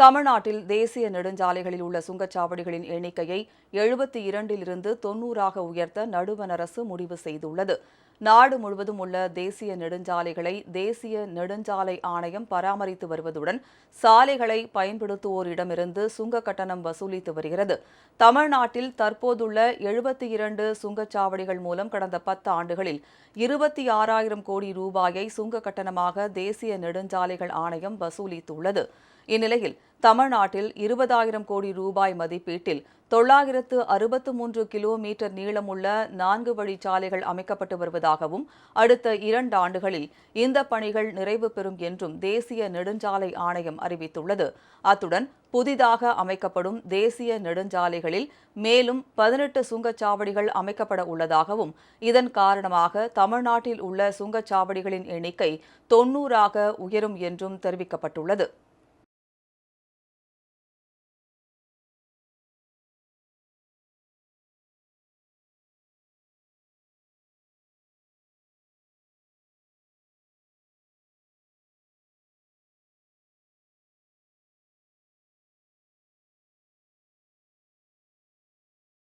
தமிழ்நாட்டில் தேசிய நெடுஞ்சாலைகளில் உள்ள சுங்கச்சாவடிகளின் எண்ணிக்கையை எழுபத்தி இரண்டிலிருந்து தொன்னூறாக உயர்த்த நடுவண் அரசு முடிவு செய்துள்ளது. நாடு முழுவதும் உள்ள தேசிய நெடுஞ்சாலைகளை தேசிய நெடுஞ்சாலை ஆணையம் பராமரித்து வருவதுடன் சாலைகளை பயன்படுத்துவோரிடமிருந்து சுங்க கட்டணம் வசூலித்து வருகிறது. தமிழ்நாட்டில் தற்போதுள்ள எழுபத்தி இரண்டு சுங்கச்சாவடிகள் மூலம் கடந்த பத்து ஆண்டுகளில் இருபத்தி ஆறாயிரம் கோடி ரூபாயை சுங்க கட்டணமாக தேசிய நெடுஞ்சாலைகள் ஆணையம் வசூலித்துள்ளது. இந்நிலையில் தமிழ்நாட்டில் இருபதாயிரம் கோடி ரூபாய் மதிப்பீட்டில் தொள்ளாயிரத்து அறுபத்து மூன்று கிலோமீட்டர் நீளமுள்ள நான்கு வழிச்சாலைகள் அமைக்கப்பட்டு வருவதாகவும் அடுத்த இரண்டு ஆண்டுகளில் இந்த பணிகள் நிறைவு பெறும் என்றும் தேசிய நெடுஞ்சாலை ஆணையம் அறிவித்துள்ளது. அத்துடன் புதிதாக அமைக்கப்படும் தேசிய நெடுஞ்சாலைகளில் மேலும் பதினெட்டு சுங்கச்சாவடிகள் அமைக்கப்பட உள்ளதாகவும் இதன் காரணமாக தமிழ்நாட்டில் உள்ள சுங்கச்சாவடிகளின் எண்ணிக்கை தொன்னூறாக உயரும் என்றும் தெரிவிக்கப்பட்டுள்ளது.